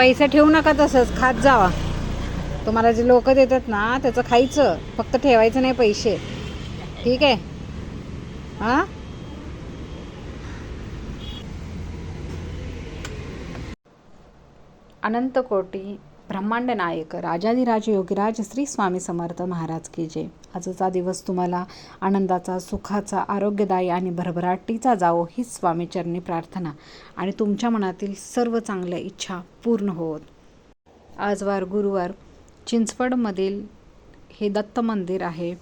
पैसे ठेवू नका तसंच खात जावा. तुम्हाला जे लोक देतात ना त्याचं खायचं. फक्त ठेवायचं नाही पैसे. ठीक आहे? हां? अनंत कोटी. ब्रह्मांड नायक राजाधिराज योगीराज श्री स्वामी समर्थ महाराज की जय. आजचा दिवस तुम्हाला आनंदाचा सुखाचा आरोग्यदायी आणि भरभराटीचा जावो हीच स्वामीचरणी प्रार्थना आणि तुमच्या मनातील सर्व चांगल्या इच्छा पूर्ण होत आजवार गुरुवार चिंचवडमधील हे दत्त मंदिर आहे.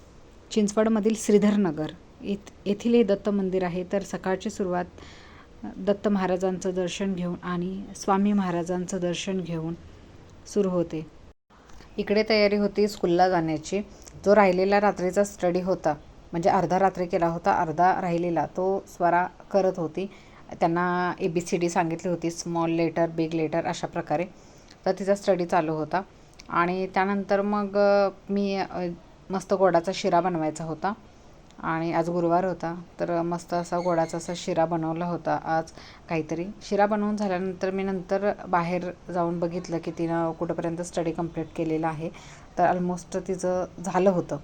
चिंचवडमधील श्रीधरनगर येथ येथील हे दत्त मंदिर आहे. तर सकाळची सुरुवात दत्त महाराजांचं दर्शन घेऊन आणि स्वामी महाराजांचं दर्शन घेऊन सुरू होते. इकडे तयारी होती स्कूलला जाण्याची. जो राहिलेला रात्रीचा स्टडी होता म्हणजे अर्धा रात्री केला होता अर्धा राहिलेला तो स्वरा करत होती. त्यांना ए बी सी डी सांगितली होती स्मॉल लेटर बिग लेटर अशा प्रकारे. तर तिचा स्टडी चालू होता. आणि त्यानंतर मग मी मस्त गोडाचा शिरा बनवायचा होता. आणि आज गुरुवार होता तर मस्त असा गोडाचा असा शिरा बनवला होता आज काहीतरी. शिरा बनवून झाल्यानंतर मी नंतर बाहेर जाऊन बघितलं की तिनं कुठंपर्यंत स्टडी कंप्लीट केलेला आहे. तर ऑलमोस्ट तिचं झालं होतं.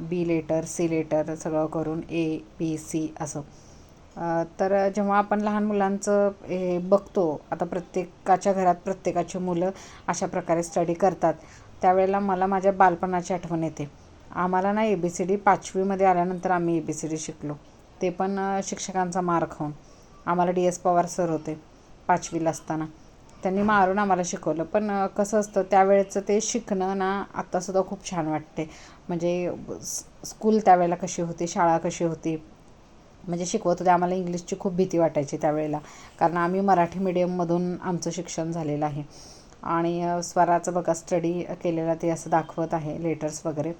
बी लेटर सी लेटर सगळं करून ए बी सी असं. तर जेव्हा आपण लहान मुलांचं हे बघतो आता प्रत्येकाच्या घरात प्रत्येकाची मुलं अशा प्रकारे स्टडी करतात त्यावेळेला मला माझ्या बालपणाची आठवण येते. आम्हाला ना ए बी सी डी पाचवीमध्ये आल्यानंतर आम्ही ए बी सी डी शिकलो. ते पण शिक्षकांचा मार खाऊन आम्हाला डी एस पवार सर होते पाचवीला असताना. त्यांनी मारून आम्हाला शिकवलं. पण कसं असतं त्यावेळेचं ते शिकणं ना आत्तासुद्धा खूप छान वाटते. म्हणजे स्कूल त्यावेळेला कशी होती शाळा कशी होती? म्हणजे शिकवत होते. आम्हाला इंग्लिशची खूप भीती वाटायची त्यावेळेला. कारण आम्ही मराठी मीडियममधून आमचं शिक्षण झालेलं आहे. आणि स्वराचं बघा स्टडी केलेला ते असं दाखवत आहे लेटर्स वगैरे.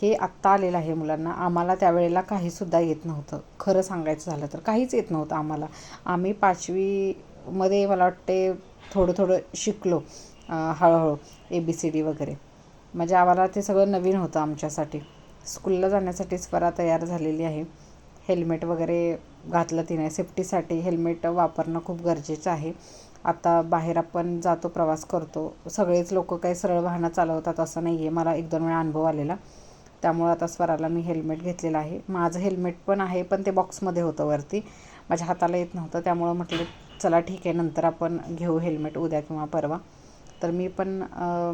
हे आत्ता आलेलं आहे मुलांना. आम्हाला त्यावेळेला काहीसुद्धा येत नव्हतं. खरं सांगायचं झालं तर काहीच येत नव्हतं आम्हाला. आम्ही पाचवीमध्ये मला वाटते थोडं थोडं शिकलो हळूहळू ए बी सी डी वगैरे. म्हणजे आम्हाला ते सगळं नवीन होतं आमच्यासाठी. स्कूलला जाण्यासाठी स्वरा तयार झालेली आहे. हेल्मेट वगैरे घातलं तिने. सेफ्टीसाठी हेल्मेट वापरणं खूप गरजेचं आहे. आता बाहेर आपण जातो प्रवास करतो. सगळेच लोक काही सरळ वाहनं चालवतात असं नाही आहे मला एक दोन वेळा अनुभव आलेला. त्यामुळं आता स्वराला मी हेल्मेट घेतलेलं आहे. माझं हेल्मेट पण आहे पण ते बॉक्समध्ये होतं वरती. माझ्या हाताला येत नव्हतं त्यामुळं म्हटलं चला ठीक आहे नंतर आपण घेऊ हेल्मेट उद्या किंवा परवा. तर मी पण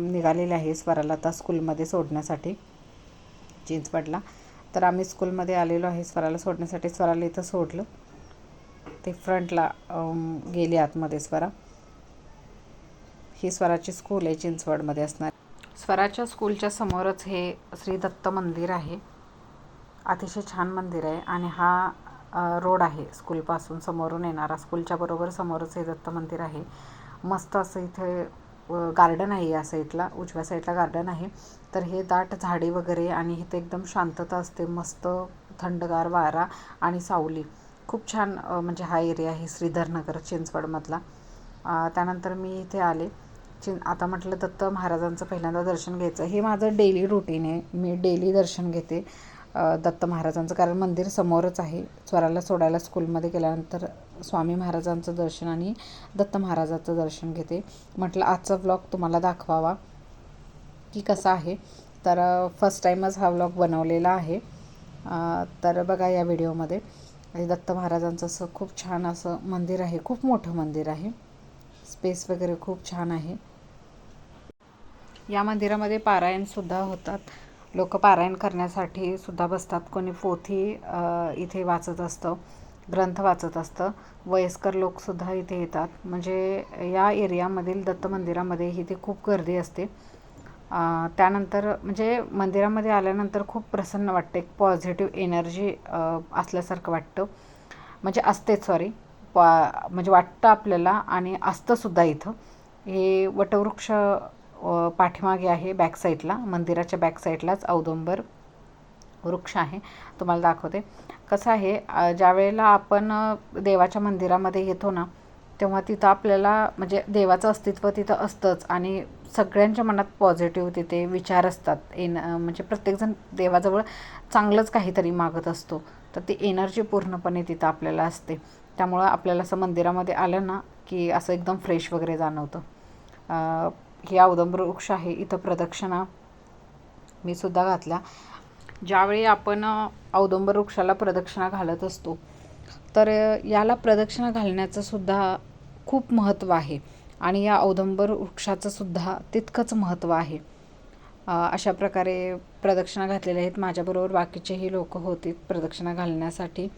निघालेले आहे स्वराला आता स्कूलमध्ये सोडण्यासाठी. चिंचवडला तर आम्ही स्कूलमध्ये आलेलो आहे स्वराला सोडण्यासाठी. स्वराला इथं सोडलं. ते फ्रंटला गेली आतमध्ये स्वरा. ही स्वराची स्कूल आहे चिंचवडमध्ये असणार. स्वराच्या स्कूलच्या समोरच हे श्री दत्त मंदिर आहे. अतिशय छान मंदिर आहे आणि हा रोड आहे स्कूलपासून समोरून येणारा. स्कूलच्या बरोबर समोरच हे दत्त मंदिर आहे. मस्त असं इथे गार्डन आहे या साईडला उजव्या साईडला गार्डन आहे. तर हे दाट झाडे वगैरे आणि इथे एकदम शांतता असते मस्त थंडगार वारा आणि सावली. खूप छान म्हणजे हा एरिया आहे श्रीधरनगर चिंचवडमधला. त्यानंतर मी इथे आले. चिं आता म्हटलं दत्त महाराजांचं पहिल्यांदा दर्शन घ्यायचं हे माझं डेली रुटीन आहे. मी डेली दर्शन घेते दत्त महाराजांचं. कारण मंदिर समोरच आहे. स्वराला सोडायला स्कूलमध्ये गेल्यानंतर स्वामी महाराजांचं दर्शन आणि दत्त महाराजाचं दर्शन घेते. म्हटलं आजचा व्लॉग तुम्हाला दाखवावा की कसा आहे. तर फर्स्ट टाईमच हा व्लॉग बनवलेला आहे. तर बघा या व्हिडिओमध्ये दत्त महाराजांचं असं खूप छान असं मंदिर आहे. खूप मोठं मंदिर आहे. स्पेस वगैरे खूप छान आहे. या मंदिरामध्ये पारायणसुद्धा होतात. लोक पारायण करण्यासाठी सुद्धा बसतात. कोणी पोथी इथे वाचत असतं ग्रंथ वाचत असतं. वयस्कर लोकसुद्धा इथे येतात. म्हणजे या एरियामधील दत्त मंदिरामध्ये इथे खूप गर्दी असते. त्यानंतर म्हणजे मंदिरामध्ये आल्यानंतर खूप प्रसन्न वाटते. एक पॉझिटिव्ह एनर्जी असल्यासारखं वाटतं. म्हणजे असतेच सॉरी पा म्हणजे वाटतं आपल्याला आणि असतंसुद्धा इथं. हे वटवृक्ष पाठीमागे आहे बॅक साईडला मंदिराच्या बॅक साईडलाच औदुंबर वृक्ष आहे. तुम्हाला दाखवते. कसं आहे ज्या वेळेला आपण देवाच्या मंदिरामध्ये येतो ना तेव्हा तिथं आपल्याला म्हणजे देवाचं अस्तित्व तिथं असतंच आणि सगळ्यांच्या मनात पॉझिटिव्ह तिथे विचार असतात. येणं म्हणजे प्रत्येकजण देवाजवळ चांगलंच काहीतरी मागत असतो. तर ती एनर्जी पूर्णपणे तिथं आपल्याला असते. त्यामुळं आपल्याला असं मंदिरामध्ये आलं ना की असं एकदम फ्रेश वगैरे जाणवतं. हे औदंबर वृक्ष आहे इथं प्रदक्षिणा मी सुद्धा घातल्या ज्यावेळी आपण औदंबर वृक्षाला प्रदक्षिणा घालत असतो तर याला प्रदक्षिणा घालण्याचं सुद्धा खूप महत्त्व आहे. आणि या औदंबर वृक्षाचं सुद्धा तितकंच महत्त्व आहे. अशा प्रकारे प्रदक्षिणा घातलेल्या आहेत. माझ्याबरोबर बाकीचेही लोक होते प्रदक्षिणा घालण्यासाठी.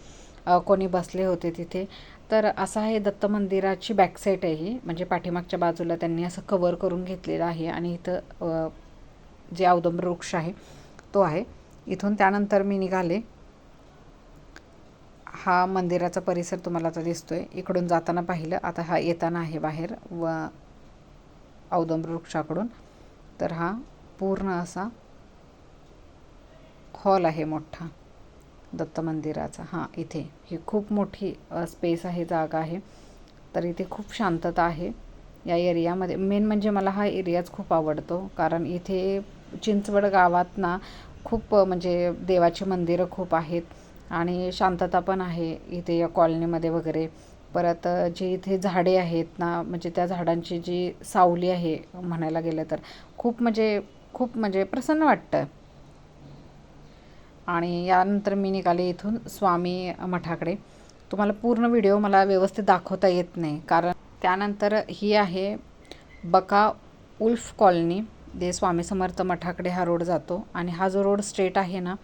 कोणी बसले होते तिथे. तर असं आहे दत्त मंदिराची बॅकसाईट आहे ही. म्हणजे पाठीमागच्या बाजूला त्यांनी असं कवर करून घेतलेलं आहे आणि इथं जे औदंबर वृक्ष आहे तो आहे. इथून त्यानंतर मी निघाले. हा मंदिराचा परिसर तुम्हाला आता आहे इकडून जाताना पाहिलं. आता हा येताना आहे बाहेर व औदंबर वृक्षाकडून. तर हा पूर्ण असा हॉल आहे मोठा दत्त मंदिराचा. हां इथे. ही खूप मोठी स्पेस आहे जागा आहे. तर इथे खूप शांतता आहे या एरियामध्ये मेन म्हणजे मला हा एरियाच खूप आवडतो. कारण इथे चिंचवड गावात ना खूप म्हणजे देवाची मंदिरं खूप आहेत आणि शांतता पण आहे इथे या कॉलनीमध्ये वगैरे. परत जे इथे झाडे आहेत ना म्हणजे त्या झाडांची जी सावली आहे म्हणायला गेलं तर खूप म्हणजे खूप म्हणजे प्रसन्न वाटतं आणि यानंतर मी निघाले इथून स्वामी मठाकडे. तुम्हाला पूर्ण व्हिडिओ मला व्यवस्थित दाखवता येत नाही. कारण त्यानंतर ही आहे बका उल्फ कॉलनी. जे स्वामी समर्थ मठाकडे हा रोड जातो. आणि हा जो रोड स्ट्रेट आहे ना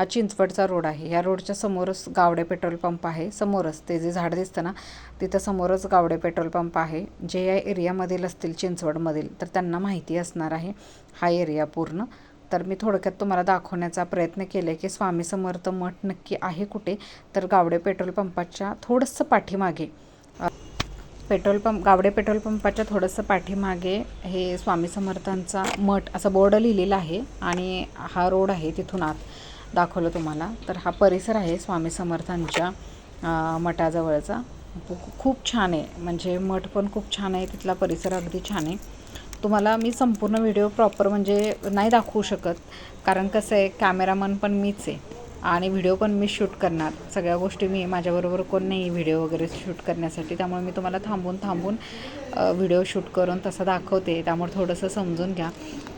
हा चिंचवडचा रोड आहे. या रोडच्या समोरच गावडे पेट्रोल पंप आहे. समोरच ते जे झाड दिसतं ना तिथं समोरच गावडे पेट्रोल पंप आहे. जे या एरियामधील असतील चिंचवडमधील तर त्यांना माहिती असणार आहे हा एरिया पूर्ण. तर मी थोडक्यात तुम्हाला दाखवण्याचा प्रयत्न केला की स्वामी समर्थ मठ नक्की आहे कुठे? तर गावडे पेट्रोल पंपाच्या थोडंसं पाठीमागे पेट्रोल पंप गावडे पेट्रोल पंपाच्या थोडंसं पाठीमागे हे स्वामी समर्थांचा मठ असा बोर्ड लिहिलेला आहे आणि हा रोड आहे तिथून आत. दाखवलं तुम्हाला. तर हा परिसर आहे स्वामी समर्थांच्या मठाजवळचा. खूप छान आहे. म्हणजे मठ पण खूप छान आहे. तिथला परिसर अगदी छान आहे. तुम्हाला मी संपूर्ण व्हिडिओ प्रॉपर म्हणजे नाही दाखवू शकत. कारण कसं आहे कॅमेरामन पण मीच आहे. आणि व्हिडिओ पण मी शूट करणार. सगळ्या गोष्टी मी माझ्याबरोबर कोण नाही व्हिडिओ वगैरे शूट करण्यासाठी. त्यामुळे मी तुम्हाला थांबून थांबून व्हिडिओ शूट करून तसं दाखवते. त्यामुळे थोडंसं समजून घ्या.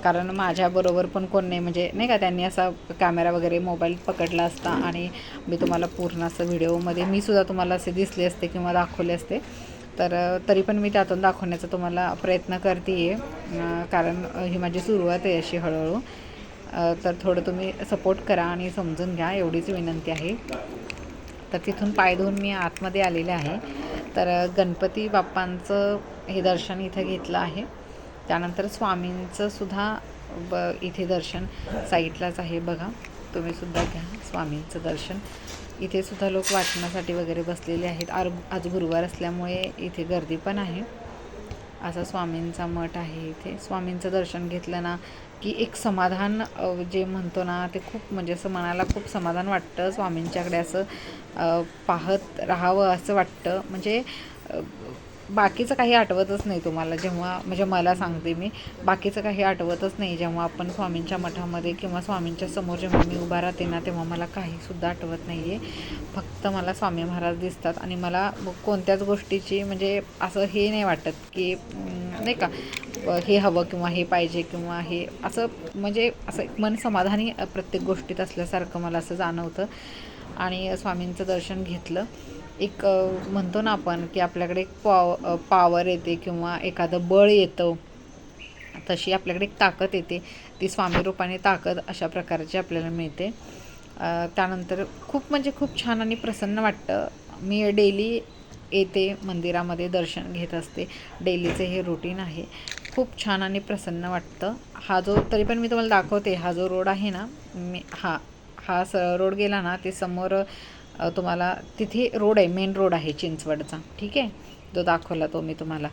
कारण माझ्याबरोबर पण कोण नाही. म्हणजे नाही का त्यांनी असा कॅमेरा वगैरे मोबाईल पकडला असता आणि मी तुम्हाला पूर्ण असं व्हिडिओमध्ये मी सुद्धा तुम्हाला असे दिसले असते किंवा दाखवले असते. तर तरी पण मी त्यातून दाखवण्याचा तुम्हाला प्रयत्न करते आहे कारण ही माझी सुरुवात आहे अशी हळूहळू. तर थोडं तुम्ही सपोर्ट करा आणि समजून घ्या एवढीच विनंती आहे. तर तिथून पाय धुवून मी आतमध्ये आलेले आहे. तर गणपती बाप्पांचं हे दर्शन इथं घेतलं आहे. त्यानंतर स्वामींचं सुद्धा ब इथे दर्शन साईडलाच आहे बघा. तुम्ही सुद्धा घ्या स्वामींचं दर्शन. इथे सुद्धा लोक वाचनासाठी वगैरे बसलेले आहेत. आर आज गुरुवार असल्यामुळे इथे गर्दी पण आहे. असा स्वामींचा मठ आहे इथे. स्वामींचं दर्शन घेतलं ना की एक समाधान जे म्हणतो ना ते खूप म्हणजे असं मनाला खूप समाधान वाटतं स्वामींच्याकडे असं पाहत राहावं असं वाटतं. म्हणजे बाकीचं काही आठवतच नाही तुम्हाला जेव्हा म्हणजे मला सांगते मी बाकीचं काही आठवतच नाही जेव्हा आपण स्वामींच्या मठामध्ये किंवा स्वामींच्या समोर जेव्हा मी उभा राहते ना तेव्हा मला काहीसुद्धा आठवत नाही आहे फक्त मला स्वामी महाराज दिसतात आणि मला कोणत्याच गोष्टीची म्हणजे असं हे नाही वाटत की नाही का हे हवं किंवा हे पाहिजे किंवा हे असं म्हणजे असं एक मन समाधानी प्रत्येक गोष्टीत असल्यासारखं मला असं जाणवतं. आणि स्वामींचं दर्शन घेतलं. एक म्हणतो ना आपण की आपल्याकडे एक पॉव पावर येते किंवा एखादं बळ येतं तशी आपल्याकडे एक ताकद येते. ती स्वामी रूपाने ताकद अशा प्रकारची आपल्याला मिळते. त्यानंतर खूप म्हणजे खूप छान आणि प्रसन्न वाटतं. मी डेली येते मंदिरामध्ये दर्शन घेत असते. डेलीचे हे रुटीन आहे. खूप छान आणि प्रसन्न वाटतं. हा जो तरी पण मी तुम्हाला दाखवते हा जो रोड आहे ना मी हा हा स रोड गेला ना ते समोर तुम्हाला तिथे रोड आहे मेन रोड आहे चिंचवडचा. ठीक आहे? जो दाखवला तो मी तुम्हाला.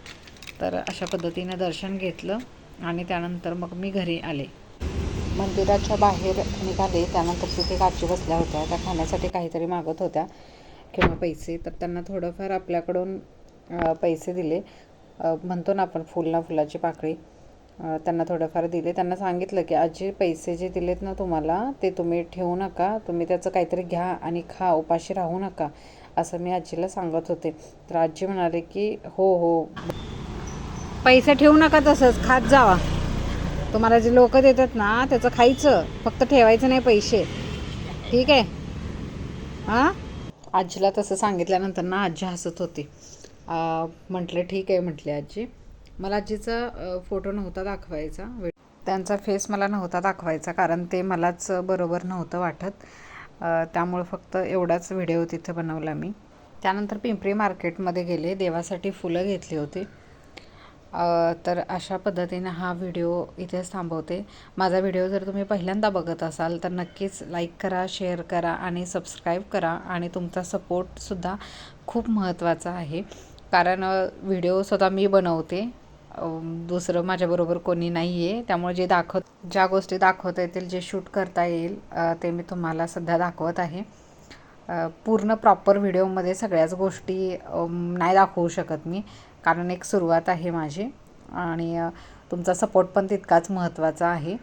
तर अशा पद्धतीनं दर्शन घेतलं आणि त्यानंतर मग मी घरी आले. मंदिराच्या बाहेर निघाले. त्यानंतर तिथे काची बसल्या होत्या. त्या खाण्यासाठी काहीतरी मागत होत्या किंवा पैसे. तर त्यांना थोडंफार आपल्याकडून पैसे दिले. म्हणतो ना आपण फुल ना फुलाची पाकळी. त्यांना थोडंफार दिले. त्यांना सांगितलं की आजी पैसे जे दिलेत ना तुम्हाला ते तुम्ही ठेवू नका. तुम्ही त्याचं काहीतरी घ्या आणि खा. उपाशी राहू नका. असं मी आजीला सांगत होते. तर आजी म्हणाले की हो हो. पैसे ठेवू नका तसंच. खात जावा. तुम्हाला जे लोक देतात ना त्याचं खायचं. फक्त ठेवायचं नाही पैसे. ठीक आहे? हां? आजीला तसं सांगितल्यानंतर ना आजी हसत होती. म्हटलं ठीक आहे म्हटली आजी. मला जिचा फोटो नव्हता दाखवायचा. त्यांचा फेस मला नव्हता दाखवायचा कारण ते मलाच बरोबर नव्हतं वाटत. त्यामुळं फक्त एवढाच व्हिडिओ तिथे बनवला मी. त्यानंतर पिंपरी मार्केटमध्ये गेले. देवासाठी फुलं घेतली होती. तर अशा पद्धतीने हा व्हिडिओ इथेच थांबवते. माझा व्हिडिओ जर तुम्ही पहिल्यांदा बघत असाल तर नक्कीच लाईक करा शेअर करा आणि सबस्क्राईब करा आणि तुमचा सपोर्टसुद्धा खूप महत्त्वाचा आहे. कारण व्हिडिओ स्वतः मी बनवते. दुसरं माझ्याबरोबर कोणी नाही आहे त्यामुळे जे दाखव ज्या गोष्टी दाखवता येतील जे शूट करता येईल ते मी तुम्हाला सध्या दाखवत आहे. पूर्ण प्रॉपर व्हिडिओमध्ये सगळ्याच गोष्टी नाही दाखवू शकत मी. कारण एक सुरुवात आहे माझी आणि तुमचा सपोर्ट पण तितकाच महत्त्वाचा आहे.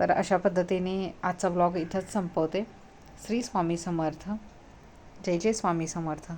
तर अशा पद्धतीने आजचा ब्लॉग इथंच संपवते. श्री स्वामी समर्थ. जय जय स्वामी समर्थ.